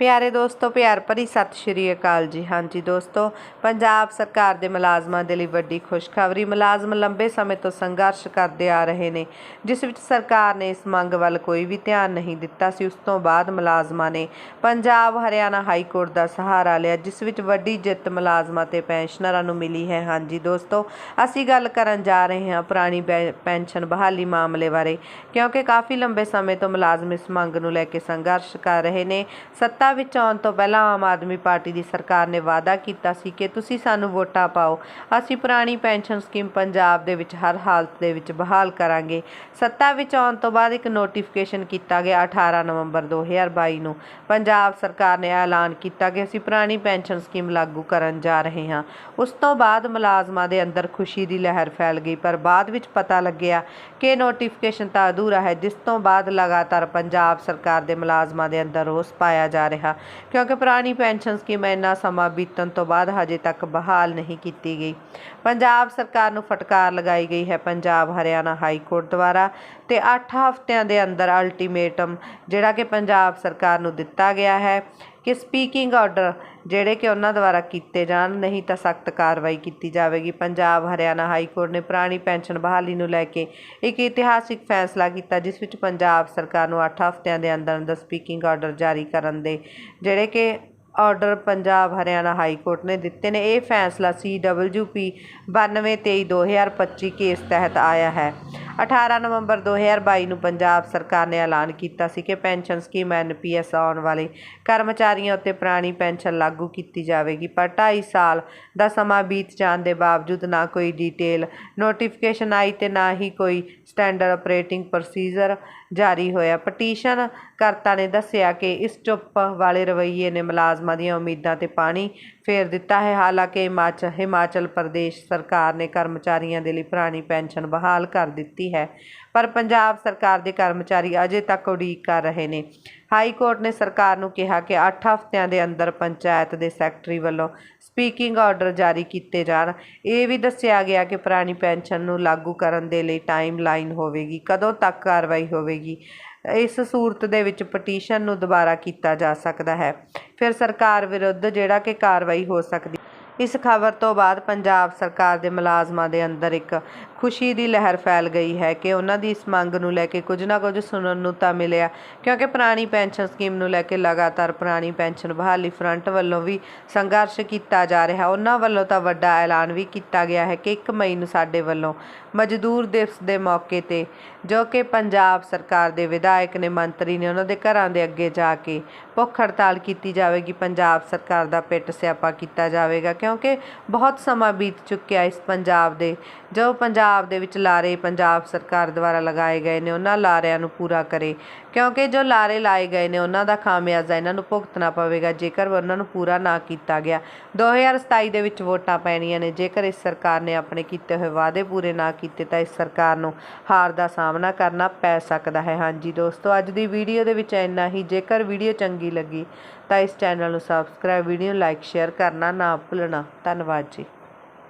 ਪਿਆਰੇ ਦੋਸਤੋ, ਪਿਆਰ ਭਰੀ ਸਤਿ ਸ਼੍ਰੀ ਅਕਾਲ ਜੀ। ਹਾਂਜੀ ਦੋਸਤੋ, ਪੰਜਾਬ ਸਰਕਾਰ ਦੇ ਮੁਲਾਜ਼ਮਾਂ ਦੇ ਲਈ ਵੱਡੀ ਖੁਸ਼ਖਬਰੀ। ਮੁਲਾਜ਼ਮ ਲੰਬੇ ਸਮੇਂ ਤੋਂ ਸੰਘਰਸ਼ ਕਰਦੇ ਆ ਰਹੇ ਨੇ, ਜਿਸ ਵਿੱਚ ਸਰਕਾਰ ਨੇ ਇਸ ਮੰਗ ਵੱਲ ਕੋਈ ਵੀ ਧਿਆਨ ਨਹੀਂ ਦਿੱਤਾ ਸੀ। ਉਸ ਤੋਂ ਬਾਅਦ ਮੁਲਾਜ਼ਮਾਂ ਨੇ ਪੰਜਾਬ, ਹਰਿਆਣਾ ਹਾਈ ਕੋਰਟ ਦਾ ਸਹਾਰਾ ਲਿਆ, ਜਿਸ ਵਿੱਚ ਵੱਡੀ ਜਿੱਤ ਮੁਲਾਜ਼ਮਾਂ ਤੇ ਪੈਨਸ਼ਨਰਾਂ ਨੂੰ ਮਿਲੀ ਹੈ। ਹਾਂਜੀ ਦੋਸਤੋ, ਅਸੀਂ ਗੱਲ ਕਰਨ ਜਾ ਰਹੇ ਹਾਂ ਪੁਰਾਣੀ ਬੈ- ਪੈਨਸ਼ਨ ਬਹਾਲੀ ਮਾਮਲੇ ਬਾਰੇ, ਕਿਉਂਕਿ ਕਾਫੀ ਲੰਬੇ ਸਮੇਂ ਤੋਂ ਮੁਲਾਜ਼ਮ ਇਸ ਮੰਗ ਨੂੰ ਲੈ ਕੇ ਸੰਘਰਸ਼ ਕਰ ਰਹੇ ਨੇ। ਸੱਤਾ ਸੱਤਾ ਵਿੱਚ ਆਉਣ ਤੋਂ ਪਹਿਲਾਂ ਆਮ ਆਦਮੀ ਪਾਰਟੀ ਦੀ ਸਰਕਾਰ ਨੇ ਵਾਅਦਾ ਕੀਤਾ ਸੀ ਕਿ ਤੁਸੀਂ ਸਾਨੂੰ ਵੋਟਾਂ ਪਾਓ। ਅਸੀਂ ਪੁਰਾਣੀ ਪੈਨਸ਼ਨ ਸਕੀਮ ਪੰਜਾਬ ਦੇ ਵਿੱਚ ਹਰ ਹਾਲਤ ਦੇ ਵਿੱਚ ਬਹਾਲ ਕਰਾਂਗੇ। ਸੱਤਾ ਵਿੱਚ ਆਉਣ ਤੋਂ ਬਾਅਦ ਇੱਕ ਨੋਟੀਫਿਕੇਸ਼ਨ ਕੀਤਾ ਗਿਆ 18 ਨਵੰਬਰ 2022 ਨੂੰ। ਪੰਜਾਬ ਸਰਕਾਰ ਨੇ ਐਲਾਨ ਕੀਤਾ ਕਿ ਅਸੀਂ ਪੁਰਾਣੀ ਪੈਨਸ਼ਨ ਸਕੀਮ ਲਾਗੂ ਕਰਨ ਜਾ ਰਹੇ ਹਾਂ। ਉਸ ਤੋਂ ਬਾਅਦ ਮੁਲਾਜ਼ਮਾਂ ਦੇ ਅੰਦਰ ਖੁਸ਼ੀ ਦੀ ਲਹਿਰ ਫੈਲ ਗਈ, ਪਰ ਬਾਅਦ ਵਿੱਚ ਪਤਾ ਲੱਗਿਆ ਕਿ ਨੋਟੀਫਿਕੇਸ਼ਨ ਤਾਂ ਅਧੂਰਾ ਹੈ, ਜਿਸ ਤੋਂ ਬਾਅਦ ਲਗਾਤਾਰ ਪੰਜਾਬ ਸਰਕਾਰ ਦੇ ਮੁਲਾਜ਼ਮਾਂ ਦੇ ਅੰਦਰ ਰੋਸ ਪਾਇਆ ਜਾ ਰਿਹਾ ਕਿਉਂਕਿ ਪੁਰਾਣੀ ਪੈਨਸ਼ਨ ਸਕੀਮ ਇੰਨਾ ਸਮਾਂ ਬੀਤਣ ਤੋਂ ਬਾਅਦ ਹਜੇ ਤੱਕ ਬਹਾਲ ਨਹੀਂ ਕੀਤੀ ਗਈ। ਪੰਜਾਬ ਸਰਕਾਰ ਨੂੰ ਫਟਕਾਰ ਲਗਾਈ ਗਈ ਹੈ ਪੰਜਾਬ ਹਰਿਆਣਾ ਹਾਈ ਕੋਰਟ ਦੁਆਰਾ ਤੇ 8 ਹਫ਼ਤਿਆਂ ਦੇ ਅੰਦਰ ਅਲਟੀਮੇਟਮ ਜਿਹੜਾ ਕਿ ਪੰਜਾਬ ਸਰਕਾਰ ਨੂੰ ਦਿੱਤਾ ਗਿਆ ਹੈ। ਕਿ ਸਪੀਕਿੰਗ ਆਰਡਰ ਜਿਹੜੇ ਕਿ ਉਹਨਾਂ ਦੁਆਰਾ ਕੀਤੇ ਜਾਣ, ਨਹੀਂ ਤਾਂ ਸਖਤ ਕਾਰਵਾਈ ਕੀਤੀ ਜਾਵੇਗੀ। ਪੰਜਾਬ, ਹਰਿਆਣਾ ਹਾਈ ਕੋਰਟ ਨੇ ਪੁਰਾਣੀ ਪੈਨਸ਼ਨ ਬਹਾਲੀ ਨੂੰ ਲੈ ਕੇ ਇੱਕ ਇਤਿਹਾਸਿਕ ਫੈਸਲਾ ਕੀਤਾ, ਜਿਸ ਵਿੱਚ ਪੰਜਾਬ ਸਰਕਾਰ ਨੂੰ 8 ਹਫ਼ਤਿਆਂ ਦੇ ਅੰਦਰ ਅੰਦਰ ਸਪੀਕਿੰਗ ਆਰਡਰ ਜਾਰੀ ਕਰਨ ਦੇ ਜਿਹੜੇ ਕਿ order Punjab, Haryana high court ਨੇ ਦਿੱਤੇ ਨੇ। ਇਹ ਫੈਸਲਾ CWP 9223/2025 ਕੇਸ ਤਹਿਤ ਆਇਆ ਹੈ। 18 ਨਵੰਬਰ 2022 ਨੂੰ ਪੰਜਾਬ ਸਰਕਾਰ ਨੇ ਐਲਾਨ ਕੀਤਾ ਸੀ ਕਿ ਪੈਨਸ਼ਨ ਸਕੀਮ ਐਨਪੀਐਸ ਆਉਣ ਵਾਲੇ ਕਰਮਚਾਰੀਆਂ ਉੱਤੇ ਪੁਰਾਣੀ ਪੈਨਸ਼ਨ ਲਾਗੂ ਕੀਤੀ ਜਾਵੇਗੀ। ਪਰ 2.5 ਸਾਲ ਦਾ ਸਮਾਂ ਬੀਤ ਜਾਣ ਦੇ ਬਾਵਜੂਦ ਨਾ ਕੋਈ ਡਿਟੇਲ ਨੋਟੀਫਿਕੇਸ਼ਨ ਆਈ ਤੇ ਨਾ ਹੀ ਕੋਈ ਸਟੈਂਡਰਡ ਆਪਰੇਟਿੰਗ ਪ੍ਰੋਸੀਜਰ ਜਾਰੀ ਹੋਇਆ। ਪਟੀਸ਼ਨ ਕਰਤਾ ਨੇ ਦੱਸਿਆ ਕਿ ਇਸ ਚੁੱਪ ਵਾਲੇ ਰਵੱਈਏ ਨੇ ਮੁਲਾਜ਼ਮਾਂ ਦੀਆਂ ਉਮੀਦਾਂ ਤੇ ਪਾਣੀ ਫੇਰ ਦਿੱਤਾ ਹੈ। ਹਾਲਾਂਕਿ ਹਿਮਾਚਲ ਹਿਮਾਚਲ ਪ੍ਰਦੇਸ਼ ਸਰਕਾਰ ਨੇ ਕਰਮਚਾਰੀਆਂ ਦੇ ਲਈ ਪੁਰਾਣੀ ਪੈਨਸ਼ਨ ਬਹਾਲ ਕਰ ਦਿੱਤੀ ਹੈ। ਪਰ ਪੰਜਾਬ ਸਰਕਾਰ ਦੇ ਕਰਮਚਾਰੀ ਅਜੇ ਤੱਕ ਉਡੀਕ ਕਰ ਰਹੇ ਨੇ। ਹਾਈ ਕੋਰਟ ਨੇ ਸਰਕਾਰ ਨੂੰ ਕਿਹਾ ਕਿ 8 ਹਫ਼ਤਿਆਂ ਦੇ ਅੰਦਰ ਪੰਚਾਇਤ ਦੇ ਸੈਕਟਰੀ ਵੱਲੋਂ ਸਪੀਕਿੰਗ ਆਰਡਰ ਜਾਰੀ ਕੀਤੇ ਜਾਣ। ਇਹ ਵੀ ਦੱਸਿਆ ਗਿਆ ਕਿ ਪੁਰਾਣੀ ਪੈਨਸ਼ਨ ਨੂੰ ਲਾਗੂ ਕਰਨ ਦੇ ਲਈ ਟਾਈਮ ਲਾਈਨ ਹੋਵੇਗੀ, ਕਦੋਂ ਤੱਕ ਕਾਰਵਾਈ ਹੋਵੇਗੀ, ਇਸ ਸੂਰਤ ਦੇ ਵਿੱਚ ਪਟੀਸ਼ਨ ਨੂੰ ਦੁਬਾਰਾ ਕੀਤਾ ਜਾ ਸਕਦਾ ਹੈ। ਫਿਰ ਸਰਕਾਰ ਵਿਰੁੱਧ ਜਿਹੜਾ ਕਿ ਕਾਰਵਾਈ ਹੋ ਸਕਦੀ ਇਸ ਖਬਰ ਤੋਂ ਬਾਅਦ ਪੰਜਾਬ ਸਰਕਾਰ ਦੇ ਮੁਲਾਜ਼ਮਾਂ ਦੇ ਅੰਦਰ ਇੱਕ ਖੁਸ਼ੀ ਦੀ ਲਹਿਰ ਫੈਲ ਗਈ ਹੈ ਕਿ ਉਹਨਾਂ ਦੀ ਇਸ ਮੰਗ ਨੂੰ ਲੈ ਕੇ ਕੁਝ ਨਾ ਕੁਝ ਸੁਣਨ ਨੂੰ ਤਾਂ ਮਿਲਿਆ, ਕਿਉਂਕਿ ਪੁਰਾਣੀ ਪੈਨਸ਼ਨ ਸਕੀਮ ਨੂੰ ਲੈ ਕੇ ਲਗਾਤਾਰ ਪੁਰਾਣੀ ਪੈਨਸ਼ਨ ਬਹਾਲੀ ਫਰੰਟ ਵੱਲੋਂ ਵੀ ਸੰਘਰਸ਼ ਕੀਤਾ ਜਾ ਰਿਹਾ। ਉਹਨਾਂ ਵੱਲੋਂ ਤਾਂ ਵੱਡਾ ਐਲਾਨ ਵੀ ਕੀਤਾ ਗਿਆ ਹੈ ਕਿ 1 ਮਈ ਨੂੰ ਸਾਡੇ ਵੱਲੋਂ ਮਜ਼ਦੂਰ ਦਿਵਸ ਦੇ ਮੌਕੇ ਤੇ, ਜੋ ਕਿ ਪੰਜਾਬ ਸਰਕਾਰ ਦੇ ਵਿਧਾਇਕ ਨੇ, ਮੰਤਰੀ ਨੇ, ਉਹਨਾਂ ਦੇ ਘਰਾਂ ਦੇ ਅੱਗੇ ਜਾ ਕੇ ਭੁੱਖ ਹੜਤਾਲ ਕੀਤੀ ਜਾਵੇਗੀ। ਪੰਜਾਬ ਸਰਕਾਰ ਦਾ ਪਿੱਟ ਸਿਆਪਾ ਕੀਤਾ ਜਾਵੇਗਾ ਕਿਉਂ ਕਿਉਂਕਿ ਬਹੁਤ ਸਮਾਂ ਬੀਤ ਚੁੱਕਿਆ ਇਸ ਪੰਜਾਬ ਦੇ। ਜੋ ਪੰਜਾਬ ਦੇ ਵਿੱਚ ਲਾਰੇ ਪੰਜਾਬ ਸਰਕਾਰ ਦੁਆਰਾ ਲਗਾਏ ਗਏ ਨੇ, ਉਹਨਾਂ ਲਾਰਿਆਂ ਨੂੰ ਪੂਰਾ ਕਰੇ। ਕਿਉਂਕਿ ਜੋ ਲਾਰੇ ਲਾਏ ਗਏ ਨੇ, ਉਹਨਾਂ ਦਾ ਖਾਮਿਆਜ਼ਾ ਇਹਨਾਂ ਨੂੰ ਭੁਗਤਣਾ ਪਵੇਗਾ, ਜੇਕਰ ਉਹਨਾਂ ਨੂੰ ਪੂਰਾ ਨਾ ਕੀਤਾ ਗਿਆ। 2027 ਦੇ ਵਿੱਚ ਵੋਟਾਂ ਪੈਣੀਆਂ ਨੇ। ਜੇਕਰ ਇਸ ਸਰਕਾਰ ਨੇ ਆਪਣੇ ਕੀਤੇ ਹੋਏ ਵਾਅਦੇ ਪੂਰੇ ਨਾ ਕੀਤੇ, ਤਾਂ ਇਸ ਸਰਕਾਰ ਨੂੰ ਹਾਰ ਦਾ ਸਾਹਮਣਾ ਕਰਨਾ ਪੈ ਸਕਦਾ ਹੈ। ਹਾਂਜੀ ਦੋਸਤੋ, ਅੱਜ ਦੀ ਵੀਡੀਓ ਦੇ ਵਿੱਚ ਇੰਨਾ ਹੀ। ਜੇਕਰ ਵੀਡੀਓ ਚੰਗੀ ਲੱਗੀ, ਤਾਂ ਇਸ ਚੈਨਲ ਨੂੰ ਸਬਸਕ੍ਰਾਈਬ ਵੀਡੀਓ ਲਾਈਕ ਸ਼ੇਅਰ ਕਰਨਾ ਨਾ ਭੁੱਲਣਾ। ਧੰਨਵਾਦ ਜੀ।